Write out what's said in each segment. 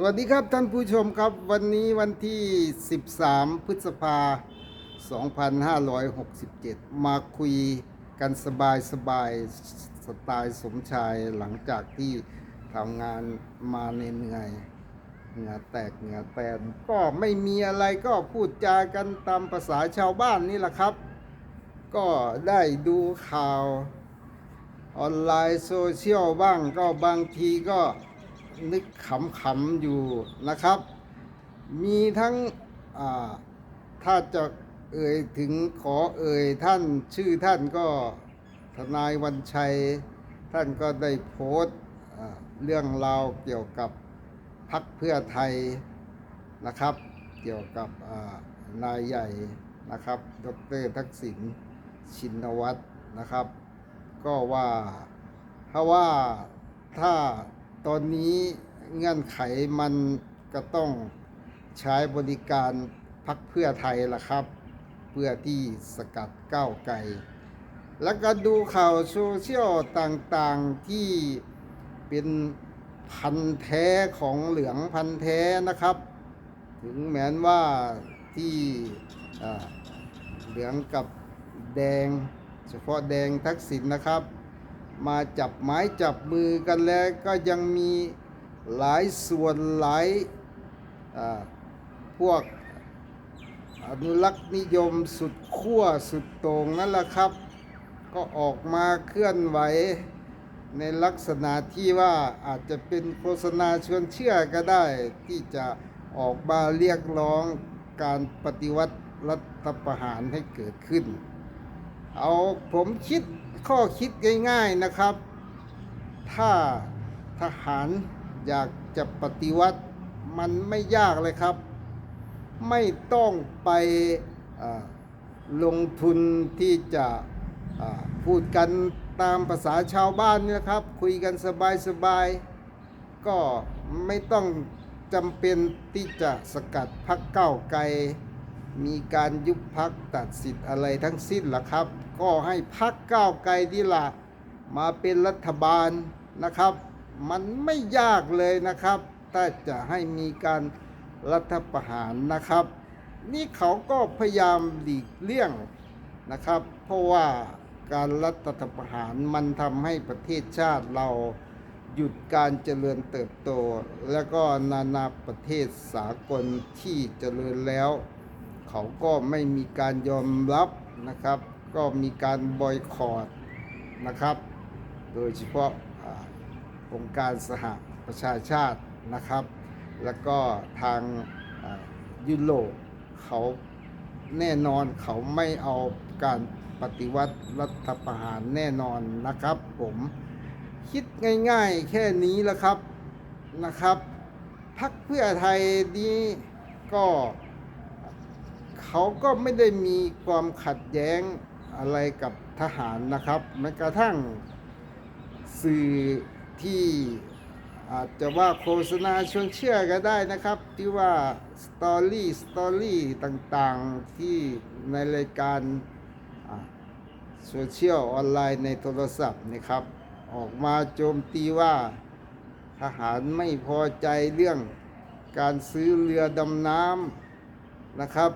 สวัสดีครับท่านผู้ชมครับ วันนี้วันที่ 13 พฤษภา 2567 มาคุยกันสบายสบายๆสไตล์สมชายหลังจากที่ทำงานมาเหนื่อยเหงื่อแตกเหงื่อแตนก็ไม่มีอะไรก็พูดจากันตามภาษาชาวบ้านนี่แหละครับ ก็ได้ดูข่าวออนไลน์โซเชียลบ้างก็บางทีก็ นึกขำๆอยู่นะครับ มีทั้งถ้าจะเอ่ยถึงขอเอ่ยท่านชื่อท่านก็ทนายวันชัย ท่านก็ได้โพสต์เรื่องราวเกี่ยวกับพักเพื่อไทยนะครับ เกี่ยวกับนายใหญ่นะครับ ดรทักษิณชินวัตรนะครับ ก็ว่าถ้าว่าถ้า ตอนนี้เงื่อนไขมันก็ต้องใช้บริการพักเพื่อไทยละครับ เพื่อที่สกัดก้าวไกลแล้วก็ดูข่าวโซเชียลต่างๆที่เป็นพันแท้ของเหลืองพันแท้นะครับ ถึงแม้นว่าที่เหลืองกับแดง เฉพาะแดงทักษิณนะครับ มาจับไม้จับมือกันแล้วก็ยังมีหลายส่วนหลายพวกอนุรักษ์นิยมสุดขั้วสุดโต่งนั่นแหละครับ ก็ออกมาเคลื่อนไหวในลักษณะที่ว่าอาจจะเป็นโฆษณาชวนเชื่อก็ได้ ที่จะออกมาเรียกร้องการปฏิวัติรัฐประหารให้เกิดขึ้น เอาผมคิด ข้อคิดง่ายๆนะครับ ถ้าทหารอยากจะปฏิวัติมันไม่ยากเลยครับ ไม่ต้องไปลงทุนที่จะพูดกันตามภาษาชาวบ้านนี่นะครับ คุยกันสบายๆ ก็ไม่ต้องจำเป็นที่จะสกัดพักเก้าไกล มีการยุบพักตัดสิทธิ์อะไรทั้งสิ้นล่ะครับ ก็ให้พักก้าวไกลที่ละมาเป็นรัฐบาลนะครับ มันไม่ยากเลยนะครับถ้าจะให้มีการรัฐประหารนะครับ นี่เขาก็พยายามหลีกเลี่ยงนะครับ เพราะว่าการรัฐประหารมันทำให้ประเทศชาติเราหยุดการเจริญเติบโต แล้วก็นานาประเทศสากลที่เจริญแล้ว เขาก็ไม่มีการยอมรับนะครับ ก็มีการบอยคอรดนะครับ โดยเฉพาะองค์การสหประชาชาตินะครับ แล้วก็ทางยุโรปเขาแน่นอนเขาไม่เอาการปฏิวัติรัฐประหารแน่นอนนะครับ ผมคิดง่ายๆแค่นี้แหละครับนะครับพักเพื่อไทยนี้ก็ เขาก็ไม่ได้มีความขัดแย้ง อะไรกับทหารนะครับแม้กระทั่งสื่อที่อาจจะว่าโฆษณาชวนเชื่อก็ได้นะครับ ที่ว่าสตอรี่สตอรี่ต่างๆที่ในรายการโซเชียลออนไลน์ในโทรศัพท์นะครับ ออกมาโจมตีว่าทหารไม่พอใจเรื่องการซื้อเรือดำน้ำนะครับ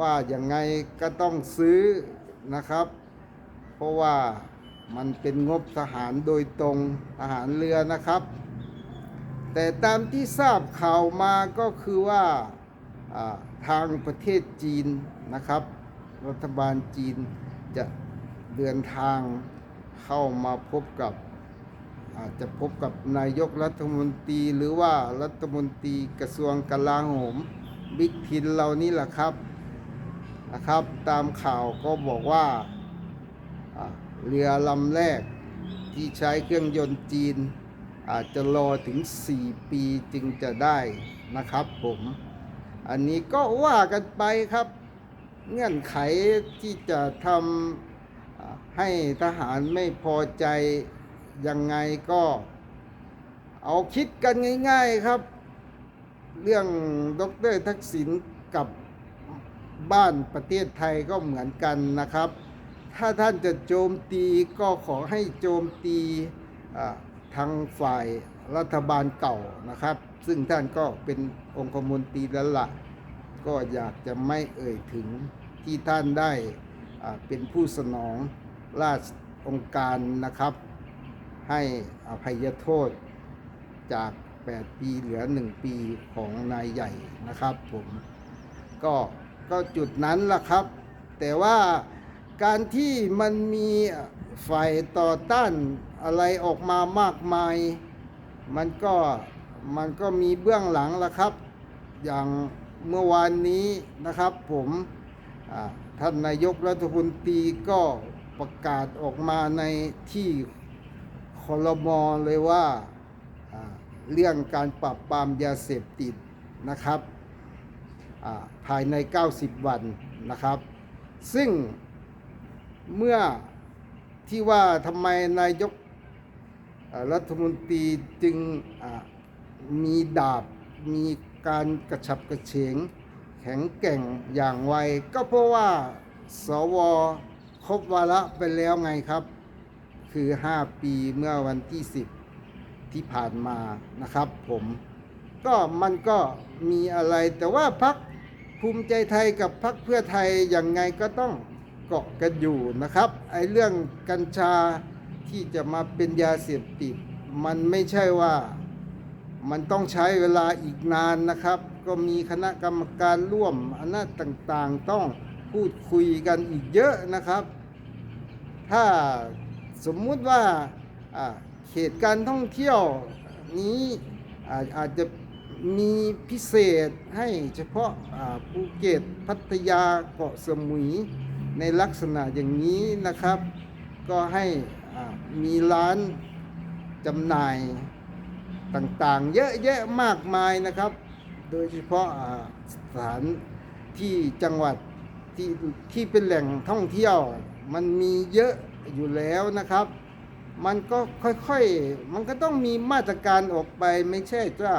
ว่าอย่างไงก็ต้องซื้อ นะครับ เพราะว่ามันเป็นงบทหารโดยตรงทหารเรือนะครับ แต่ตามที่ทราบข่าวมาก็คือว่าอ่าทางประเทศจีนนะครับ รัฐบาลจีนจะเดินทางเข้ามาพบกับอาจจะพบกับนายกรัฐมนตรีหรือว่ารัฐมนตรีกระทรวงกลาโหมบิ๊กทินเหล่านี้แหละครับ นะครับ ตามข่าวก็บอกว่าเรือลำแรกที่ใช้เครื่องยนต์จีน อาจจะรอถึง 4 ปีจึงจะได้นะครับผม อันนี้ก็ว่ากันไปครับ เงื่อนไขที่จะทำให้ทหารไม่พอใจยังไงก็ เอาคิดกันง่าย ๆครับ เรื่องดรทักษิณกับ บ้านประเทศไทยก็เหมือนกันนะครับ ถ้าท่านจะโจมตีก็ขอให้โจมตีทางฝ่ายรัฐบาลเก่านะครับ ซึ่งท่านก็เป็นองคมนตรีแล้วละก็อยากจะไม่เอ่ยถึงที่ท่านได้เป็นผู้สนองราชองค์การนะครับ ให้อภัยโทษจาก 8 ปีเหลือ 1 ปีของนายใหญ่นะครับผมก็ ก็จุดนั้นล่ะครับ แต่ว่าการที่มันมีฝ่ายต่อต้านอะไรออกมามากมาย มันก็มันก็มีเบื้องหลังละครับ อย่างเมื่อวานนี้นะครับผมท่านนายกรัฐมนตรีก็ประกาศออกมาในที่คอรมอเลยว่าเรื่องการปราบปรามยาเสพติดนะครับ ภายใน 90 วันนะครับ ซึ่งเมื่อที่ว่าทำไมนายกรัฐมนตรีจึงมีดาบมีการกระฉับกระเฉงแข็งแกร่งอย่างไว ก็เพราะว่าสวครบวาระไปแล้วไงครับ คือ 5 ปีเมื่อวันที่ 10 ที่ผ่านมานะครับผม ก็มันก็มีอะไรแต่ว่าพัก ภูมิใจไทยกับพักเพื่อไทยอย่างไงก็ต้องเกาะกันอยู่นะครับ ไอ้เรื่องกัญชาที่จะมาเป็นยาเสพติดมันไม่ใช่ว่ามันต้องใช้เวลาอีกนานนะครับ ก็มีคณะกรรมการร่วมอำนาจต่างๆ ต้องพูดคุยกันอีกเยอะนะครับ ถ้าสมมุติว่าเขตการท่องเที่ยวนี้อาอาจจะ มีพิเศษให้เฉพาะภูเก็ตพัทยาเกาะสมุยในลักษณะอย่างนี้นะครับ ก็ให้มีร้านจำหน่ายต่างๆ เยอะแยะมากมายนะครับ โดยเฉพาะสถานที่จังหวัดที่ที่เป็นแหล่งท่องเที่ยว มันมีเยอะอยู่แล้วนะครับ มันก็ค่อยๆ มันก็ต้องมีมาตรการออกไปไม่ใช่ว่า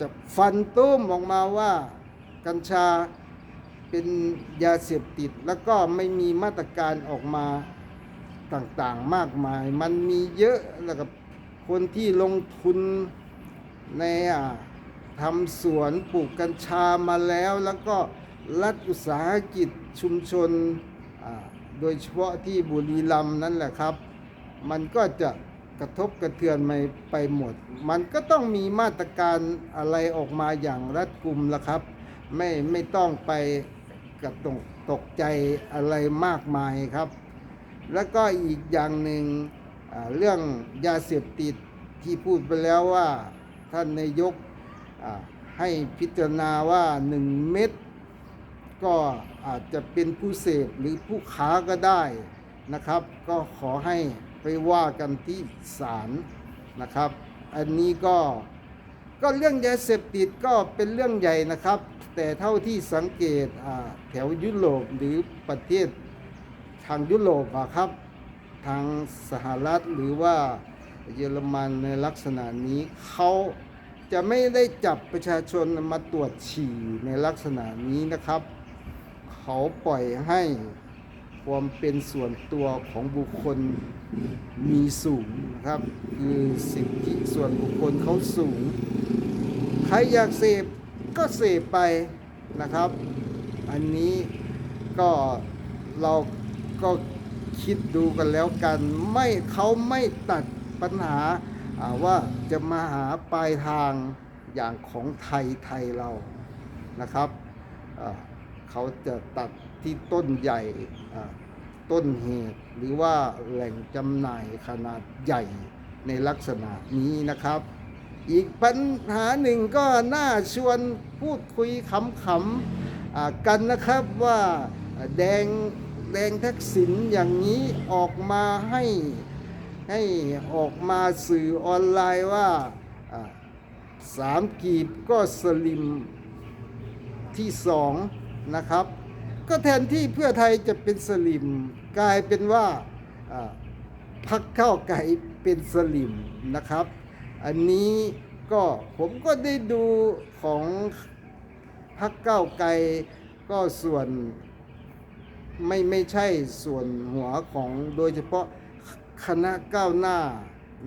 จะฟันตุ้มออกมาว่ากัญชาเป็นยาเสพติด แล้วก็ไม่มีมาตรการออกมาต่างๆมากมาย มันมีเยอะแล้วกับคนที่ลงทุนในทำสวนปลูกกัญชามาแล้ว แล้วก็รัฐอุตสาหกิจชุมชน โดยเฉพาะที่บุรีรัมย์นั่นแหละครับ มันก็จะ กระทบกระเทือนไปไปหมด มันก็ต้องมีมาตรการอะไรออกมาอย่างรัดกุมละครับ ไม่ไม่ต้องไปกระตกตกใจอะไรมากมายครับ แล้วก็อีกอย่างหนึ่งเรื่องยาเสพติดที่พูดไปแล้วว่าท่านนายกให้พิจารณาว่า 1 เม็ดก็อาจจะเป็นผู้เสพหรือผู้ค้าก็ได้นะครับ ก็ขอให้ ไปว่ากันที่ศาลนะครับ อันนี้ก็ก็เรื่องยาเสพติดก็เป็นเรื่องใหญ่นะครับ แต่เท่าที่สังเกตแถวยุโรปหรือประเทศทางยุโรปอะครับ ทางสหรัฐหรือว่าเยอรมันในลักษณะนี้เขาจะไม่ได้จับประชาชนมาตรวจฉี่ในลักษณะนี้นะครับ เขาปล่อยให้ ความเป็นส่วนตัวของบุคคลมีสูงนะครับคือสิทธิส่วนบุคคลเขาสูง ใครอยากเสพก็เสพไปนะครับ อันนี้ก็เราก็คิดดูกันแล้วกันไม่เขาไม่ตัดปัญหาว่าจะมาหาปลายทางอย่างของไทยไทยเรานะครับเขาจะตัด ที่ต้นใหญ่ต้นเหตุหรือว่าแหล่งจำหน่ายขนาดใหญ่ในลักษณะนี้นะครับ อีกปัญหาหนึ่งก็น่าชวนพูดคุยขำๆกันนะครับว่าแดงแดงทักษิณอย่างนี้ออกมาให้ให้ออกมาสื่อออนไลน์ว่าอ่าสามกีบก็สลิมที่สองนะครับ ก็แทนที่เพื่อไทยจะเป็นสลิม กลายเป็นว่าพักเข้าไก่เป็นสลิมนะครับ อันนี้ก็ผมก็ได้ดูของพักเก้าวไกลก็ส่วนไม่ไม่ใช่ส่วนหัวของโดยเฉพาะคณะก้าวหน้า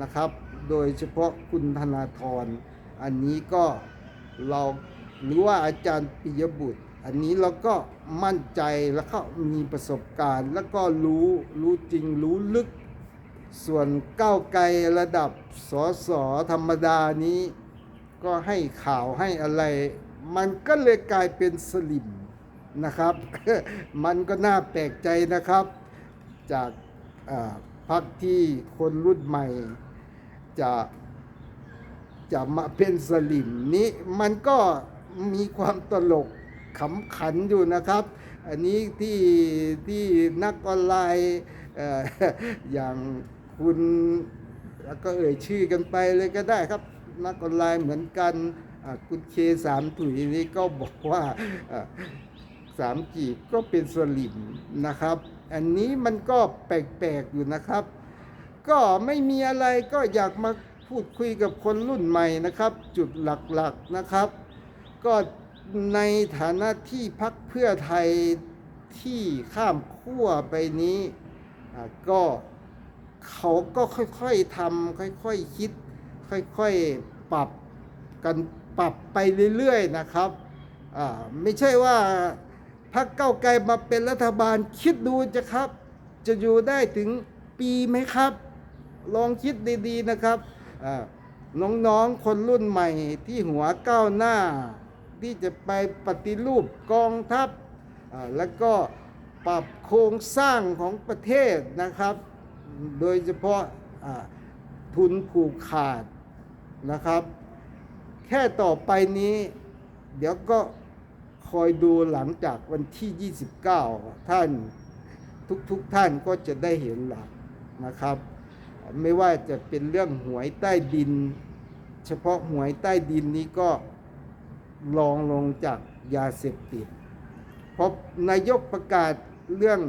นะครับ โดยเฉพาะคุณธนาธรอันนี้ก็เราหรือว่าอาจารย์ปิยบุตร อันนี้เราก็มั่นใจแล้วก็มีประสบการณ์ แล้วก็รู้รู้จริงรู้ลึก ส่วนก้าวไกลระดับสอสอธรรมดานี้ ก็ให้ข่าวให้อะไร มันก็เลยกลายเป็นสลิมนะครับ มันก็น่าแปลกใจนะครับ จากพรรคที่คนรุ่นใหม่ จะจะมาเป็นสลิมนี้มันก็มีความตลก ขำขันอยู่นะครับ อันนี้ที่ที่นักออนไลน์ออย่างคุณแล้วก็เอ่ยชื่อกันไปเลยก็ได้ครับ นักออนไลน์เหมือนกันคุณเคสามถุยนี่ก็บอกว่าอ่าสามจีบก็เป็นสลิมนะครับ อันนี้มันก็แปลกๆอยู่นะครับ ก็ไม่มีอะไรก็อยากมาพูดคุยกับคนรุ่นใหม่นะครับ จุดหลักๆนะครับ ก็ ในฐานะที่พักเพื่อไทยที่ข้ามขั้วไปนี้ก็เขาก็ค่อยๆทำค่อยๆคิด ค่อยๆปรับกันปรับไปเรื่อยๆนะครับไม่ใช่ว่าพักเก้าไกลมาเป็นรัฐบาลคิดดูจะครับ จะอยู่ได้ถึงปีไหมครับ ลองคิดดีๆนะครับน้องๆคนรุ่นใหม่ที่หัวก้าวหน้า ที่จะไปปฏิรูปกองทัพแล้วก็ปรับโครงสร้างของประเทศนะครับ โดยเฉพาะทุนผูกขาดนะครับ แค่ต่อไปนี้ เดี๋ยวก็คอยดูหลังจากวันที่ 29 ท่านทุกๆทท่านก็จะได้เห็นหลักนะครับ ไม่ว่าจะเป็นเรื่องหวยใต้ดิน เฉพาะหวยใต้ดินนี้ก็ ลองลงจากยาเสพติดเพราะนายกประกาศเรื่อง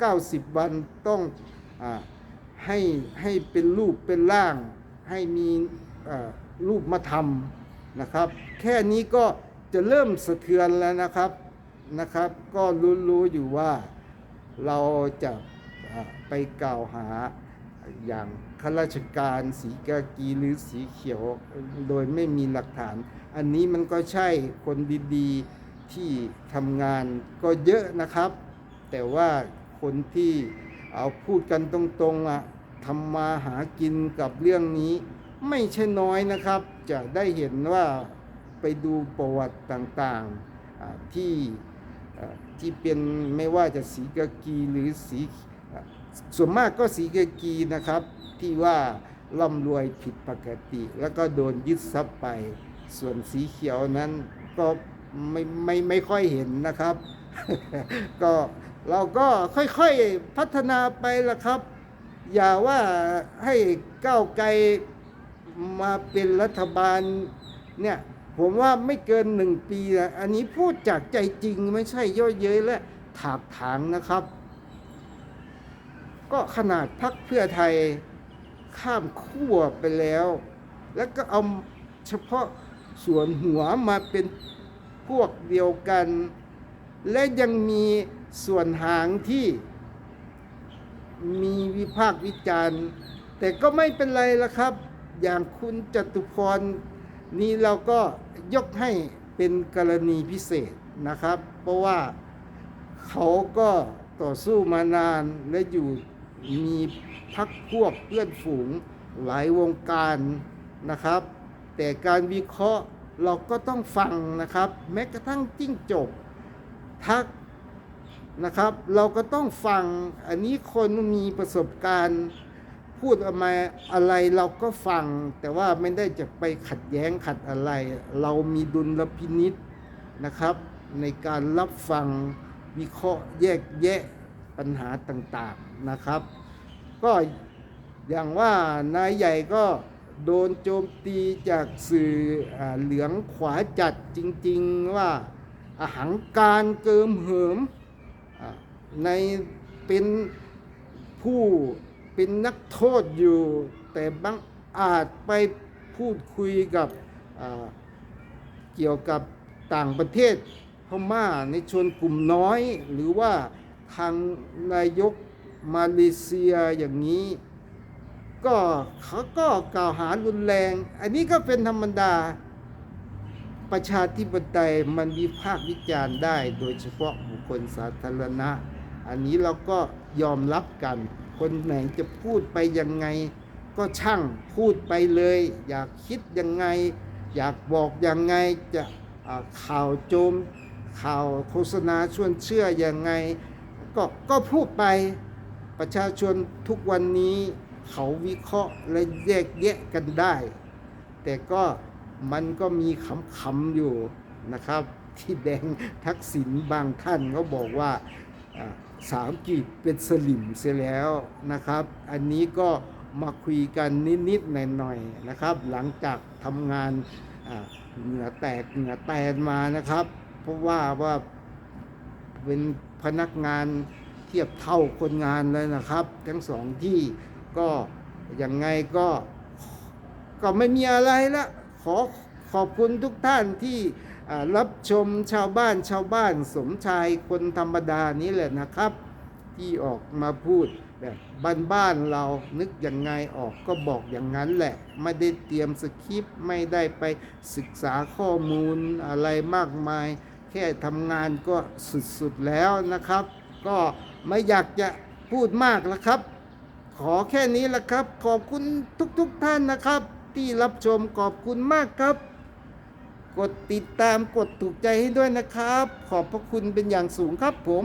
90 วันต้องอให้ให้เป็นรูปเป็นร่าง ให้มีรูปมาทำนะครับ แค่นี้ก็จะเริ่มสะเทือนแล้วนะครับนะครับ ก็รู้ๆอยู่ว่าเราจะไปกล่าวหาอย่าง ข้าราชการสีกากีหรือสีเขียวโดยไม่มีหลักฐาน อันนี้มันก็ใช่คนดีๆที่ทำงานก็เยอะนะครับ แต่ว่าคนที่เอาพูดกันตรงๆอะทำมาหากินกับเรื่องนี้ ไม่ใช่น้อยนะครับ จะได้เห็นว่าไปดูประวัติต่างๆที่ที่เป็นไม่ว่าจะสีกากีหรือสีเอ่อ ส่วนมากก็สีกากีนะครับ ที่ว่าร่ำรวยผิดปกติ แล้วก็โดนยึดทรัพย์ไป ส่วนสีเขียวนั้นก็ไม่ไม่ไม่ค่อยเห็นนะครับ ก็เราก็ค่อยๆพัฒนาไปละครับ อย่าว่าให้ก้าวไกลมาเป็นรัฐบาลเนี่ยผมว่าไม่เกินหนึ่งปีนะอันนี้พูดจากใจจริงไม่ใช่ย่อเย้ยและถากถางนะครับ ก็ขนาดพักเพื่อไทยข้ามขั้วไปแล้ว แล้วก็เอาเฉพาะส่วนหัวมาเป็นพวกเดียวกัน และยังมีส่วนหางที่มีวิพากษ์วิจารณ์ แต่ก็ไม่เป็นไรละครับ อย่างคุณจตุพรนี่เราก็ยกให้เป็นกรณีพิเศษนะครับ เพราะว่าเขาก็ต่อสู้มานานและอยู่ มีพักพวกเพื่อนฝูงหลายวงการนะครับ แต่การวิเคราะห์เราก็ต้องฟังนะครับ แม้กระทั่งจิ้งจบทักนะครับ เราก็ต้องฟังอันนี้คนมีประสบการณ์พูดออกมาอะไรเราก็ฟัง แต่ว่าไม่ได้จะไปขัดแย้งขัดอะไร เรามีดุลพินิษนะครับ ในการรับฟังวิเคราะห์แยกแยะ ปัญหาต่างๆนะครับ ก็อย่างว่านายใหญ่ก็โดนโจมตีจากสื่ออเหลืองขวาจัดจริงๆว่าอาหังการเกิมเหิมในเป็นผู้เป็นนักโทษอยู่ แต่บางอาจไปพูดคุยกับเกี่ยวกับต่างประเทศพม่าในชนกลุ่มน้อยหรือว่า ทางนายกมาเลเซียอย่างนี้ ก็เขาก็กล่าวหารุนแรง อันนี้ก็เป็นธรรมดาประชาธิปไตยมันวิพากษ์วิจารณ์ได้ โดยเฉพาะบุคคลสาธารณะ อันนี้เราก็ยอมรับกัน คนไหนจะพูดไปยังไง ก็ช่างพูดไปเลย อยากคิดยังไง อยากบอกยังไงจะข่าวโจม ข่าวโฆษณาชวนเชื่อยังไง ก็ก็พูดไปประชาชนทุกวันนี้เขาวิเคราะห์และแยกแยะกันได้ แต่ก็มันก็มีคำๆอยู่นะครับ ที่แดงทักษิณบางท่านเขาบอกว่าสามกีบเป็นสลิมเสียแล้วนะครับ อันนี้ก็มาคุยกันนิดๆหน่อยๆนะครับ หลังจากทำงานเหงื่อแตกเหงื่อแตนมานะครับ เพราะว่าว่าเป็น พนักงานเทียบเท่าคนงานเลยนะครับ ทั้งสองที่ก็ยังไงก็ก็ไม่มีอะไรละขอขอบคุณทุกท่านที่รับชมชาวบ้านชาวบ้านสมชายคนธรรมดานี้แหละนะครับ ที่ออกมาพูดแบบบ้านๆเรานึกยังไงออกก็บอกอย่างนั้นแหละ ไม่ได้เตรียมสคริปต์ไม่ได้ไปศึกษาข้อมูลอะไรมากมาย ค่ทำงานก็สุดๆแล้วนะครับ ก็ไม่อยากจะพูดมากแล้วครับ ขอแค่นี้ละครับ ขอบคุณทุกๆทท่านนะครับ ที่รับชมขอบคุณมากครับ กดติดตามกดถูกใจให้ด้วยนะครับ ขอบพระคุณเป็นอย่างสูงครับผม